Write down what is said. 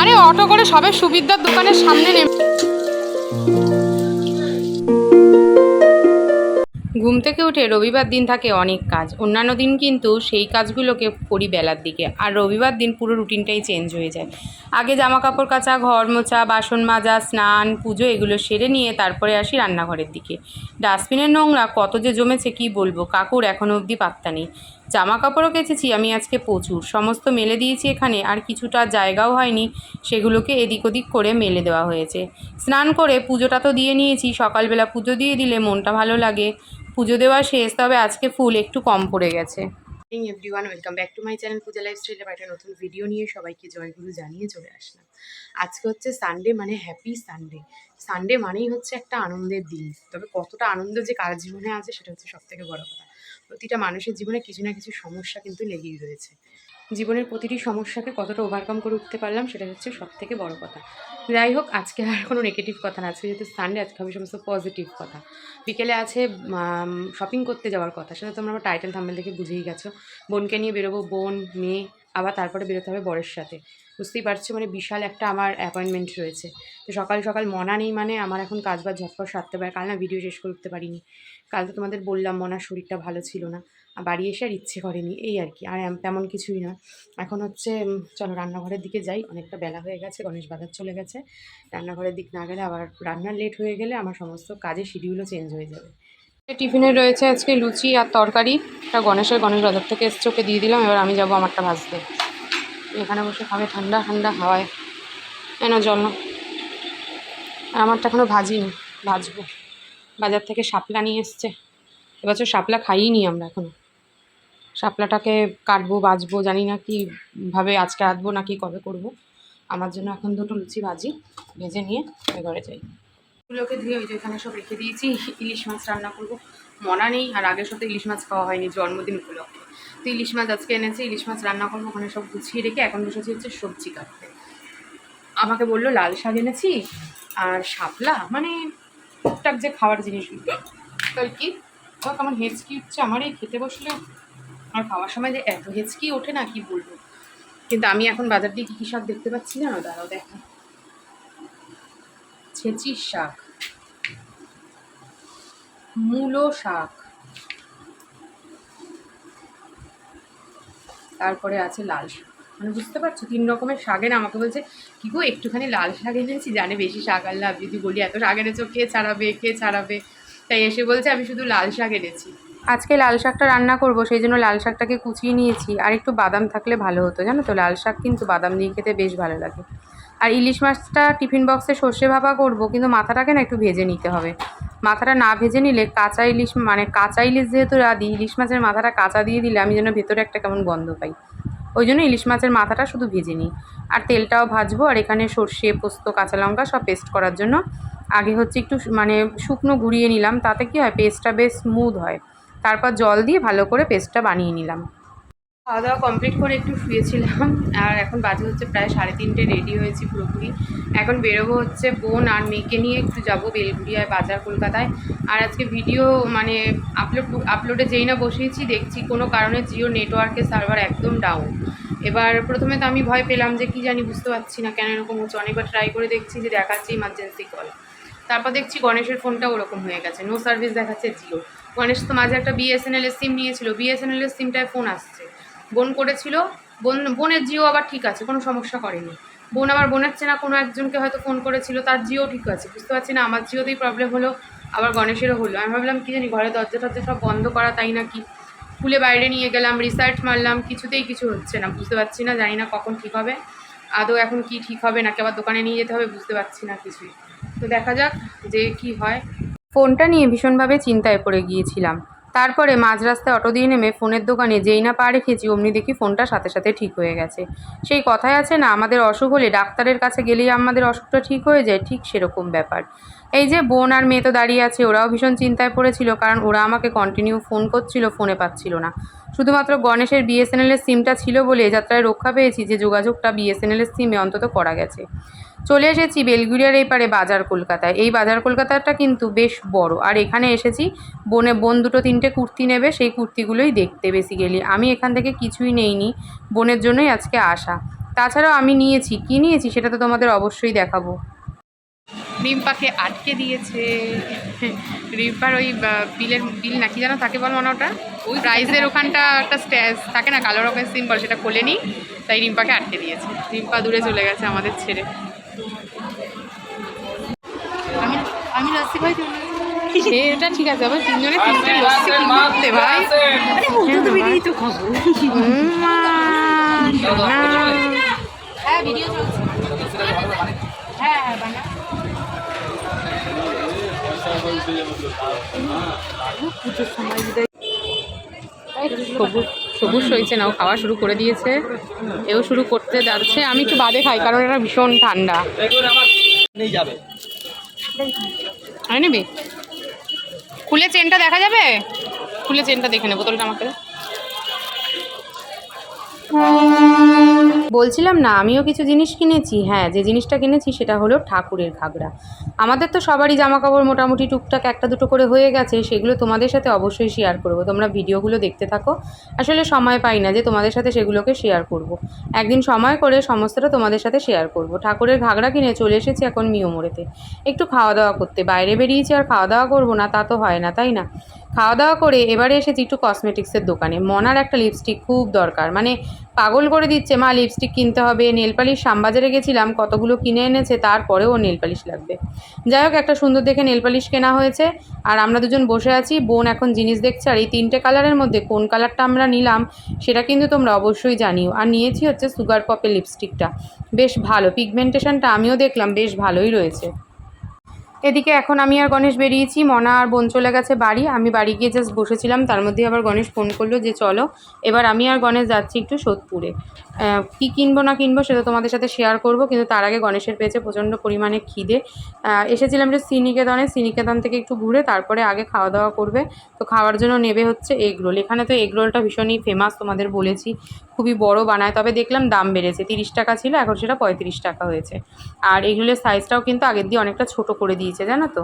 আরে অটো করে সবে সুবিধার দোকানের সামনে নেমে ঘুম থেকে উঠে রবিবার দিন থাকে অনেক কাজ। অন্যান্য দিন কিন্তু সেই কাজগুলোকে করি বেলার দিকে। আর রবিবার দিন পুরো রুটিনটাই চেঞ্জ হয়ে যায়। আগে জামা কাপড় কাচা, ঘর মোছা, বাসন মাজা, স্নান, পুজো এগুলো সেরে নিয়ে তারপরে আসি রান্নাঘরের দিকে। ডাস্টবিনের নোংরা, কত যে জমেছে কি বলব? কাকুর এখনও অবধি পাত্তা নেই। জামা কাপড়ও কেচেছি আমি আজকে প্রচুর। সমস্ত মেলে দিয়েছি এখানে, আর কিছুটা জায়গাও হয়নি। সেগুলোকে এদিক ওদিক করে মেলে দেওয়া হয়েছে। স্নান করে পুজোটা তো দিয়ে নিয়েছি, সকালবেলা পুজো দিয়ে দিলে মনটা ভালো লাগে। পুজো দেওয়া শেষ, তবে আজকে ফুল একটু কম পড়ে গেছে। Everyone welcome back to my channel Puja লাইফস্টাইলের একটা নতুন ভিডিও নিয়ে সবাইকে জয়গুরু জানিয়ে চলে আসলাম। আজকে হচ্ছে সানডে মানে হ্যাপি সানডে সানডে মানেই হচ্ছে একটা আনন্দের দিন। তবে কতটা আনন্দ যে কার জীবনে আছে, সেটা হচ্ছে সব থেকে বড় কথা। প্রতিটা মানুষের জীবনে কিছু না কিছু সমস্যা কিন্তু লেগেই রয়েছে। জীবনের প্রতিটি সমস্যাকে কতটা ওভারকাম করে উঠতে পারলাম সেটা হচ্ছে সব থেকে বড় কথা। যাই হোক, আজকে আর কোনো নেগেটিভ কথা না, আজকে যেহেতু সানডে আজকে হবে সমস্ত পজিটিভ কথা। বিকেলে আছে শপিং করতে যাওয়ার কথা, সেটা তোমরা আমার টাইটেল থাম্বেল দেখে বুঝেই গেছো। বোনকে নিয়ে বেরোবো, বোন, মেয়ে, আবার তারপরে বেরোতে হবে বরের সাথে। বুঝতেই পারছ মানে বিশাল একটা আমার অ্যাপয়েন্টমেন্ট রয়েছে। তো সকাল সকাল মনা নেই মানে আমার এখন কাজ বাজ ঝটপট সারতে পারে, কাল না ভিডিও শেষ করতে পারিনি। কাল তো তোমাদের বললাম মনার শরীরটা ভালো ছিল না। বাড়ি এসে আর ইচ্ছে করেনি, এই আর কি। আর তেমন কিছুই না। এখন হচ্ছে চলো রান্নাঘরের দিকে যাই। অনেকটা বেলা হয়ে গেছে, গণেশ বাজার চলে গেছে। রান্নাঘরের দিক না গেলে আবার রান্নার লেট হয়ে গেলে আমার সমস্ত কাজের শিডিউলও চেঞ্জ হয়ে যাবে। টিফিনে রয়েছে আজকে লুচি আর তরকারি। এটা গণেশের গণেশ বাজার থেকে এসছে, ওকে দিয়ে দিলাম। এবার আমি যাব আমারটা ভাজতে। এখানে বসে খাবে ঠান্ডা ঠান্ডা হাওয়ায়। এনো, জল না আমারটা এখনও ভাজিনি, ভাজবো। বাজার থেকে শাপলা নিয়ে এসছে। এবছর শাপলা খাইনি আমরা এখনও শাপলাটাকে কাটবো বাজবো জানি না কীভাবে আজকে রাঁধবো না কি কবে করব। আমার জন্য এখন দুটো লুচি ভাজি, ভেজে নিয়ে ঘরে যাই। এগুলোকে ধুয়ে ওই যে এখানে সব রেখে দিয়েছি, ইলিশ মাছ রান্না করব। মনা নেই, আর আগের সাথে ইলিশ মাছ খাওয়া হয়নি জন্মদিন উপলক্ষে। তো ইলিশ মাছ আজকে এনেছে, ইলিশ মাছ রান্না করব, ওখানে সব গুছিয়ে রেখে এখন বসেছি হচ্ছে সবজি কাটতে। আমাকে বলল, লাল শাক এনেছি আর শাপলা মানে টুকটাক যে খাওয়ার জিনিসগুলো। আর কি? কেমন হেঁচকি হচ্ছে আমার এই খেতে বসলে আর খাওয়ার সময় যে এত হেঁচকি ওঠে না, কি বলব? কিন্তু আমি এখন বাজার দিয়ে কী কী শাক দেখতে পাচ্ছি না দাঁড়াও, দেখা। ছেঁচির শাক। মূলো শাক। তারপরে আছে লাল শাক। মানে বুঝতে পারছ? তিন রকমের শাক এনে আমাকে বলছে, কি গো, একটুখানি লাল শাক এনেছি, জানে বেশি শাক আর লাভ যদি বলি, এত শাক এনেছো, কে ছাড়াবে কে ছাড়াবে? তাই এসে বলছে, আমি শুধু লাল শাক এনেছি। আজকে লাল শাকটা রান্না করব, সেই জন্য লাল শাকটাকে কুচিয়ে নিয়েছি। আর একটু বাদাম থাকলে ভালো হতো, জানো তো? লাল শাক কিন্তু বাদাম দিয়ে খেতে বেশ ভালো লাগে। আর ইলিশ মাছটা টিফিন বক্সে সর্ষে ভাপা করব, কিন্তু মাথাটাকে না একটু ভেজে নিতে হবে। মাথাটা না ভেজে নিলে কাঁচা ইলিশ মানে কাঁচা ইলিশ যেহেতু রাধি ইলিশ মাছের মাথাটা কাঁচা দিয়ে দিলে আমি যেন ভেতরে একটা কেমন গন্ধ পাই। ওই জন্য ইলিশ মাছের মাথাটা শুধু ভেজে নিই। আর তেলটাও ভাজবো, আর এখানে সর্ষে, পোস্ত, কাঁচা লঙ্কা সব পেস্ট করার জন্য। আগে হচ্ছে একটু মানে শুকনো ঘুরিয়ে নিলাম, তাতে কি হয়, পেস্টটা বেশ স্মুথ হয়। তারপর জল দিয়ে ভালো করে পেস্টটা বানিয়ে নিলাম। খাওয়া দাওয়া কমপ্লিট করে একটু শুয়েছিলাম, আর এখন বাজে হচ্ছে প্রায় সাড়ে তিনটে রেডি হয়েছি পুরোপুরি। এখন বেরোবো হচ্ছে বোন আর মেয়েকে নিয়ে, একটু যাব বেলগুড়িয়ায় বাজার কলকাতায়। আর আজকে ভিডিও মানে আপলোড আপলোডে যেই না বসিয়েছি দেখছি কোনো কারণে জিও নেটওয়ার্কের সার্ভার একদম ডাউন এবার প্রথমে তো আমি ভয় পেলাম যে কি জানি বুঝতে পারছি না কেন এরকম হচ্ছে। অনেকবার ট্রাই করে দেখছি যে দেখাচ্ছে ইমার্জেন্সি কল তারপর দেখছি গণেশের ফোনটা ওরকম হয়ে গেছে। নো সার্ভিস দেখাচ্ছে জিও। গণেশ তো মাঝে একটা বিএসএনএল এর সিম নিয়েছিল। বিএসএনএল এর সিমটায় ফোন আসছে। বোন করেছিল, বোন, বোনের জিও আবার ঠিক আছে, কোনো সমস্যা করেনি। বোন আবার বোনের চেনা কোনো একজনকে হয়তো ফোন করেছিল, তার জিও ঠিক আছে, বুঝতে পারছি না, আমার জিওতেই প্রবলেম হলো, আবার গণেশেরও হলো। আমি ভাবলাম, কি জানি ঘরে দরজা টরজা সব বন্ধ করা তাই নাকি? খুলে বাইরে নিয়ে গেলাম, রিসার্চ মারলাম, কিছুতেই কিছু হচ্ছে না, বুঝতে পারছি না, জানি না কখন ঠিক হবে। আদৌ এখন কি ঠিক হবে, নাকি আবার দোকানে নিয়ে যেতে হবে, বুঝতে পারছি না কিছুই। তো দেখা যাক যে কি হয়। ফোনটা নিয়ে ভীষণভাবে চিন্তায় পড়ে গিয়েছিলাম। তারপরে মাঝ রাস্তায় অটো দিয়ে নেমে ফোনের দোকানে যেই না পা রেখেছি, অমনি দেখি ফোনটা সাথে সাথে ঠিক হয়ে গেছে। সেই কথাই আছে না, আমাদের অসুখ হলে ডাক্তারের কাছে গেলেই আমাদের অসুখটা ঠিক হয়ে যায়, ঠিক সেরকম ব্যাপার। এই যে বোন আর মেয়ে তো দাঁড়িয়ে আছে, ওরাও ভীষণ চিন্তায় পড়েছিল, কারণ ওরা আমাকে কন্টিনিউ ফোন করছিল, ফোনে পাচ্ছিল না। শুধুমাত্র গণেশের বিএসএনএল এর সিমটা ছিল বলে যাত্রায় রক্ষা পেয়েছি যে যোগাযোগটা বিএসএনএল এর সিমে অন্তত করা গেছে। চলে এসেছি বেলগুড়িয়ার এই পারে বাজার কলকাতায়। এই বাজার কলকাতাটা কিন্তু বেশ বড়। আর এখানে এসেছি বোনে বোন দুটো তিনটে কুর্তি নেবে সেই কুর্তিগুলোই দেখতে বেসিক্যালি আমি এখান থেকে কিছুই নেইনি বোনের জন্যই আজকে আসা। তাছাড়াও আমি নিয়েছি। কি নিয়েছি সেটা তো তোমাদের অবশ্যই দেখাবো। রিম্পাকে আটকে দিয়েছে। রিম্পার ওই বিলের বিল নাকি যেন থাকে বল মনে ওটা? ওই প্রাইজের ওখানটা একটা স্ট্যাচ থাকে না কালো রকমের সিম্বল সেটা খোলেনি তাই রিম্পাকে আটকে দিয়েছে। রিম্পা দূরে চলে গেছে আমাদের ছেড়ে। লস্যি এটা ঠিক আছে আবার তিনজনে তিনটে লস্যি কি ভাই? উম, মা, হ্যাঁ ভিডিও চলছে। হ্যাঁ হ্যাঁ বানা সবুজ সবুজ হয়েছে না ও খাওয়া শুরু করে দিয়েছে। এও শুরু করতে যাচ্ছে আমি একটু বাদে খাই কারণ এটা ভীষণ ঠান্ডা। যাবে। হয় নিবি খুলে চেনটা দেখা যাবে? খুলে চেনটা দেখে নেব বোতলটা আমাকে। বলছিলাম না, আমিও কিছু জিনিস কিনেছি। হ্যাঁ যে জিনিসটা কিনেছি সেটা হলো ঠাকুরের ঘাগরা। আমাদের তো সবারই জামা কাপড় মোটামুটি টুকটাক একটা দুটো করে হয়ে গেছে, সেগুলো তোমাদের সাথে অবশ্যই শেয়ার করব। তোমরা ভিডিওগুলো দেখতে থাকো। আসলে সময় পাই না যে তোমাদের সাথে সেগুলোকে শেয়ার করব। একদিন সময় করে সমস্তটা তোমাদের সাথে শেয়ার করব। ঠাকুরের ঘাগরা কিনে চলে এসেছি এখন মিয়োমোড়েতে একটু খাওয়া দাওয়া করতে। বাইরে বেরিয়েছি আর খাওয়া দাওয়া করব না, তা তো হয় না, তাই না? খাওয়া দাওয়া করে এবারে এসেছি একটু কসমেটিক্সের দোকানে। মনার একটা লিপস্টিক খুব দরকার। মানে পাগল করে দিচ্ছে, মা লিপস্টিক কিনতে হবে। নেল পালিশ শ্যামবাজারে গেছিলাম, কতগুলো কিনে এনেছে, তারপরেও নেল পালিশ লাগবে। যাই হোক, একটা সুন্দর দেখে নেল পালিশ কেনা হয়েছে। আর আমরা দুজন বসে আছি, বোন এখন জিনিস দেখছে, আর এই তিনটে কালারের মধ্যে কোন কালারটা আমরা নিলাম, সেটা কিন্তু তোমরা অবশ্যই জানিও। আর নিয়েছি হচ্ছে সুগার পপের লিপস্টিকটা বেশ ভালো পিগমেন্টেশনটা আমিও দেখলাম, বেশ ভালোই রয়েছে। এদিকে এখন আমি আর গণেশ বেরিয়েছি। মনা আর বোন চলে গেছে বাড়ি। আমি বাড়ি গিয়ে জাস্ট বসেছিলাম। তার মধ্যে আবার গণেশ ফোন করল যে চলো। এবার আমি আর গণেশ যাচ্ছি একটু সোদপুরে। কি কিনবো না কিনবো সেটা তোমাদের সাথে শেয়ার করব। কিন্তু তার আগে গণেশের পেয়েছে প্রচণ্ড পরিমাণে খিদে। এসেছিলাম যে শ্রীনিকেতনে। শ্রীনিকেতন থেকে একটু ঘুরে তারপরে আগে খাওয়া দাওয়া করবে। তো খাওয়ার জন্য নেবে হচ্ছে এগরোল এখানে তো এগরোলটা ভীষণই ফেমাস তোমাদের বলেছি। খুবই বড় বানায়, তবে দেখলাম দাম বেড়েছে। তিরিশ টাকা ছিল, এখন সেটা পঁয়ত্রিশ টাকা হয়েছে। আর এগুলোর সাইজটাও কিন্তু আগের দিয়ে অনেকটা ছোট করে দিয়েছে, জানো তো?